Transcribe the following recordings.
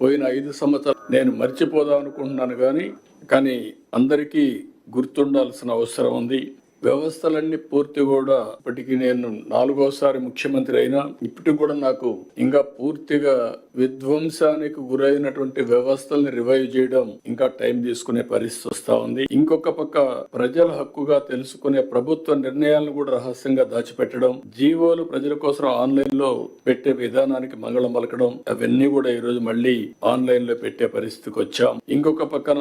పోయిన ఐదు సంవత్సరాలు నేను మర్చిపోదాం అనుకుంటున్నాను కానీ కానీ అందరికీ గుర్తుండాల్సిన అవసరం ఉంది. వ్యవస్థలన్నీ పూర్తి కూడా ఇప్పటికి నేను నాలుగోసారి ముఖ్యమంత్రి అయినా ఇప్పటికి కూడా నాకు ఇంకా పూర్తిగా విధ్వంసానికి గురైనటువంటి వ్యవస్థల్ని రివైవ్ చేయడం ఇంకా టైం తీసుకునే పరిస్థితి వస్తా ఉంది. ఇంకొక పక్క ప్రజల హక్కుగా తెలుసుకునే ప్రభుత్వ నిర్ణయాలను కూడా రహస్యంగా దాచిపెట్టడం జీవోలు ప్రజల కోసం ఆన్లైన్లో పెట్టే విధానానికి మంగళం పలకడం అవన్నీ కూడా ఈ రోజు మళ్ళీ ఆన్లైన్లో పెట్టే పరిస్థితికి వచ్చాం. ఇంకొక పక్కన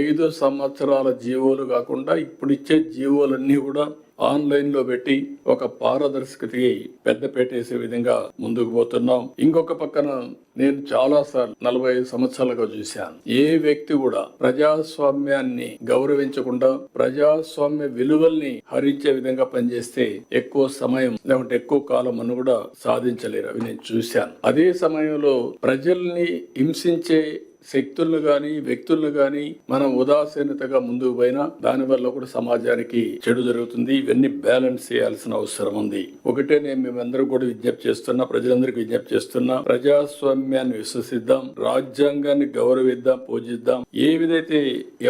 ఐదు సంవత్సరాల జీవోలు కాకుండా ఇప్పుడు ఇచ్చే జీవోలన్నీ కూడా ఆన్లైన్లో పెట్టి ఒక పారదర్శకతకి పెద్ద పెట్టేసే విధంగా ముందుకు పోతున్నాం. ఇంకొక పక్కన నేను చాలా సార్లు నలభై ఐదు సంవత్సరాలుగా చూశాను. ఏ వ్యక్తి కూడా ప్రజాస్వామ్యాన్ని గౌరవించకుండా ప్రజాస్వామ్య విలువల్ని హరించే విధంగా పనిచేస్తే ఎక్కువ సమయం లేకుంటే ఎక్కువ కాలం అని కూడా సాధించలేరు అవి నేను చూశాను. అదే సమయంలో ప్రజల్ని హింసించే శక్తులను గాని వ్యక్తులను గాని మనం ఉదాసీనతగా ముందుకు పోయినా దానివల్ల కూడా సమాజానికి చెడు జరుగుతుంది. ఇవన్నీ బ్యాలెన్స్ చేయాల్సిన అవసరం ఉంది. ఒకటే నేను మేమందరూ కూడా విజ్ఞప్తి చేస్తున్నా ప్రజలందరికీ విజ్ఞప్తి చేస్తున్నా ప్రజాస్వామ్యాన్ని విశ్వసిద్దాం రాజ్యాంగాన్ని గౌరవిద్దాం పూజిద్దాం. ఏ విధైతే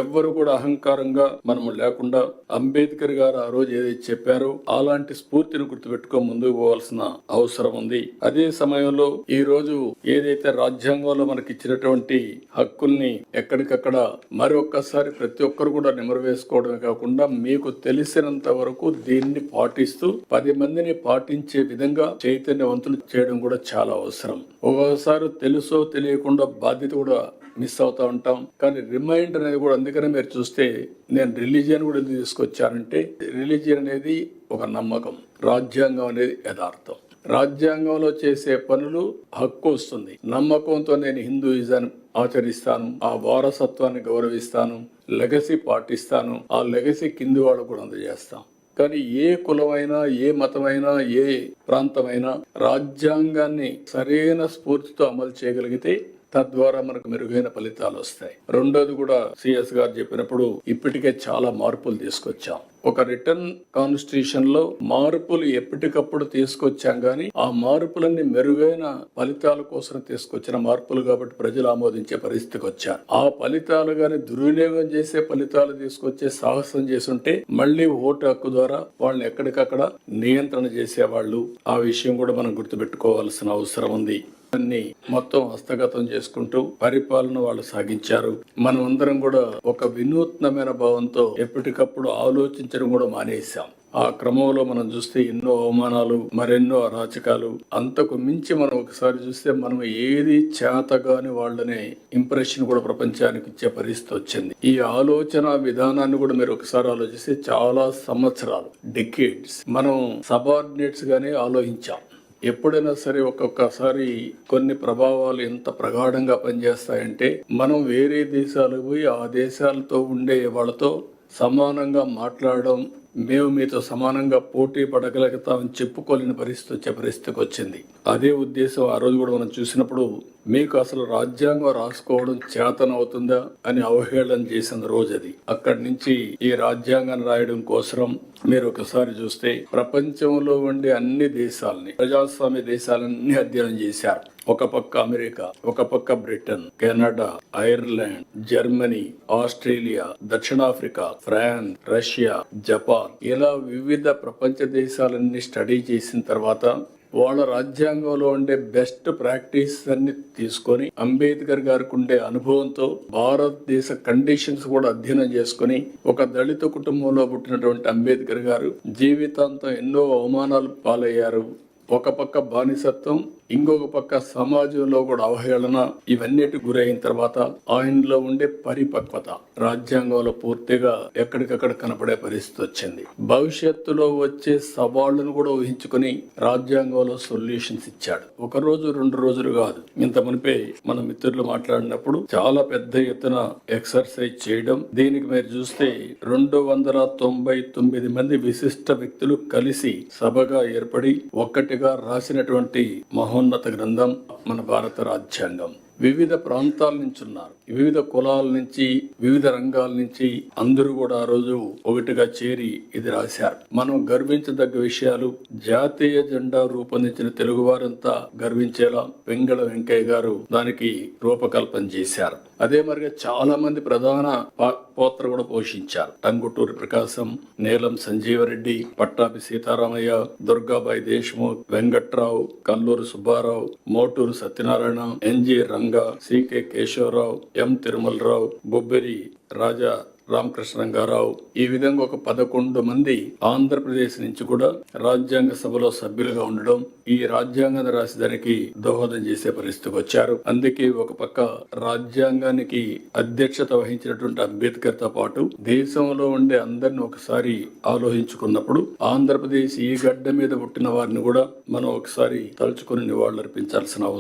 ఎవ్వరు కూడా అహంకారంగా మనం లేకుండా అంబేద్కర్ గారు ఆ రోజు ఏదైతే చెప్పారో అలాంటి స్ఫూర్తిని గుర్తుపెట్టుకో ముందుకు పోవాల్సిన అవసరం ఉంది. అదే సమయంలో ఈ రోజు ఏదైతే రాజ్యాంగంలో మనకి ఇచ్చినటువంటి హక్కుల్ని ఎక్కడికక్కడ మరొక్కసారి ప్రతి ఒక్కరు కూడా నిమరు వేసుకోవడమే కాకుండా మీకు తెలిసినంత వరకు దీన్ని పాటిస్తూ పది మందిని పాటించే విధంగా చైతన్యవంతులు చేయడం కూడా చాలా అవసరం. ఒక్కొక్కసారి తెలుసో తెలియకుండా బాధ్యత కూడా మిస్ అవుతా ఉంటాం. కానీ రిమైండ్ అనేది కూడా అందుకనే మీరు చూస్తే నేను రిలీజియన్ కూడా ఎందుకు తీసుకొచ్చానంటే రిలీజియన్ అనేది ఒక నమ్మకం. రాజ్యాంగం అనేది యథార్థం. రాజ్యాంగంలో చేసే పనులు హక్కు వస్తుంది. నమ్మకంతో నేను హిందూయిజం ఆచరిస్తాను ఆ వారసత్వాన్ని గౌరవిస్తాను లెగసీ పాటిస్తాను ఆ లెగసీ కింది వాళ్ళు కూడా అందజేస్తాం. కానీ ఏ కులమైనా ఏ మతమైనా ఏ ప్రాంతమైనా రాజ్యాంగాన్ని సరైన స్ఫూర్తితో అమలు చేయగలిగితే తద్వారా మనకు మెరుగైన ఫలితాలు వస్తాయి. రెండోది కూడా సిఎస్ గారు చెప్పినప్పుడు ఇప్పటికే చాలా మార్పులు తీసుకొచ్చాం. ఒక రిటర్న్ కాన్స్టిట్యూషన్లో మార్పులు ఎప్పటికప్పుడు తీసుకొచ్చాం కానీ ఆ మార్పులన్నీ మెరుగైన ఫలితాల కోసం తీసుకొచ్చిన మార్పులు కాబట్టి ప్రజలు ఆమోదించే పరిస్థితికి వచ్చారు. ఆ ఫలితాలు గాని దుర్వినియోగం చేసే ఫలితాలు తీసుకొచ్చే సాహసం చేసుంటే మళ్ళీ ఓటు హక్కు ద్వారా వాళ్ళని ఎక్కడికక్కడ నియంత్రణ చేసేవాళ్ళు. ఆ విషయం కూడా మనం గుర్తుపెట్టుకోవాల్సిన అవసరం ఉంది. అన్ని మొత్తం హస్తగతం చేసుకుంటూ పరిపాలన వాళ్ళు సాగించారు. మనం అందరం కూడా ఒక వినూత్నమైన భావంతో ఎప్పటికప్పుడు ఆలోచించడం కూడా మానేశాం. ఆ క్రమంలో మనం చూస్తే ఎన్నో అవమానాలు మరెన్నో అరాచకాలు. అంతకు మించి మనం ఒకసారి చూస్తే మనం ఏది చేతగాని వాళ్ళనే ఇంప్రెషన్ కూడా ప్రపంచానికి ఇచ్చే పరిస్థితి వచ్చింది. ఈ ఆలోచన విధానాన్ని కూడా మీరు ఒకసారి ఆలోచిస్తే చాలా సంవత్సరాలు డెకేడ్స్. మనం సబార్డినేట్స్ గానే ఆలోచించాం. ఎప్పుడైనా సరే ఒక్కొక్కసారి కొన్ని ప్రభావాలు ఎంత ప్రగాఢంగా పనిచేస్తాయంటే మనం వేరే దేశాలకు పోయి ఆ దేశాలతో ఉండే వాళ్ళతో సమానంగా మాట్లాడడం మేము మీతో సమానంగా పోటీ పడగలుగుతామని చెప్పుకోలేని పరిస్థితి వచ్చే పరిస్థితికి వచ్చింది. అదే ఉద్దేశం ఆ రోజు కూడా మనం చూసినప్పుడు మీకు అసలు రాజ్యాంగం రాసుకోవడం చేతనవుతుందా అని అవహేళన చేసిన రోజు అది. అక్కడి నుంచి ఈ రాజ్యాంగాన్ని రాయడం కోసం మీరు ఒకసారి చూస్తే ప్రపంచంలో ఉండే అన్ని దేశాలని ప్రజాస్వామ్య దేశాలన్నీ అధ్యయనం చేశారు. ఒక పక్క అమెరికా ఒక పక్క Britain Canada Ireland Germany Australia దక్షిణాఫ్రికా ఫ్రాన్స్ రష్యా జపాన్ ఇలా వివిధ ప్రపంచ దేశాలన్నీ స్టడీ చేసిన తర్వాత వాళ్ళ రాజ్యాంగంలో ఉండే బెస్ట్ ప్రాక్టీస్ అన్ని తీసుకొని అంబేద్కర్ గారికి ఉండే అనుభవంతో భారతదేశ కండిషన్స్ కూడా అధ్యయనం చేసుకొని ఒక దళిత కుటుంబంలో పుట్టినటువంటి అంబేద్కర్ గారు జీవితాంతం ఎన్నో అవమానాలు పాలయ్యారు. ఒక పక్క బానిసత్వం ఇంకొక పక్క సమాజంలో కూడా అవహేళన ఇవన్నిటి గురైన తర్వాత ఆయనలో ఉండే పరిపక్వత రాజ్యాంగంలో పూర్తిగా ఎక్కడికక్కడ కనపడే పరిస్థితి వచ్చింది. భవిష్యత్తులో వచ్చే సవాళ్ళను కూడా ఊహించుకుని రాజ్యాంగంలో సొల్యూషన్స్ ఇచ్చాడు. ఒక రోజు రెండు రోజులు కాదు. ఇంత మునిపే మన మిత్రులు మాట్లాడినప్పుడు చాలా పెద్ద ఎత్తున ఎక్సర్సైజ్ చేయడం. దీనికి మీరు చూస్తే రెండు వందల తొంభై తొమ్మిది మంది విశిష్ట వ్యక్తులు కలిసి సభగా ఏర్పడి ఒక్కటిగా రాసినటువంటి మహోన్నత గ్రంథం మన భారత రాజ్యాంగం. వివిధ ప్రాంతాల నుంచి ఉన్నారు వివిధ కులాల నుంచి వివిధ రంగాల నుంచి అందరూ కూడా ఆ రోజు ఒకటిగా చేరి ఇది రాశారు. మనం గర్వించదగ్గ విషయాలు జాతీయ జెండా రూపొందించిన తెలుగు వారంతా గర్వించేలా వెంగళ వెంకయ్య గారు దానికి రూపకల్పన చేశారు. అదే మరిగా చాలా మంది ప్రధాన పా- పాత్ర కూడా పోషించారు. Tanguturi Prakasam Neelam Sanjiva Reddy Pattabhi Sitaramayya Durgabai Deshmukh Venkatrao Kalluru Subbarao Moturu Satyanarayana NG Ranga CK Keshavarao M Tirumalarao Bobbili Raja Ramakrishna Rangarao ఈ విధంగా ఒక పదకొండు మంది ఆంధ్రప్రదేశ్ నుంచి కూడా రాజ్యాంగ సభలో సభ్యులుగా ఉండడం ఈ రాజ్యాంగాన్ని రాసేదానికి దోహదం చేసే పరిస్థితికి వచ్చారు. అందుకే ఒక పక్క రాజ్యాంగానికి అధ్యక్షత వహించినటువంటి అంబేద్కర్తో పాటు దేశంలో ఉండే అందరిని ఒకసారి ఆలోచించుకున్నప్పుడు ఆంధ్రప్రదేశ్ ఈ గడ్డ మీద పుట్టిన వారిని కూడా మనం ఒకసారి తలుచుకుని నివాళులర్పించాల్సిన అవసరం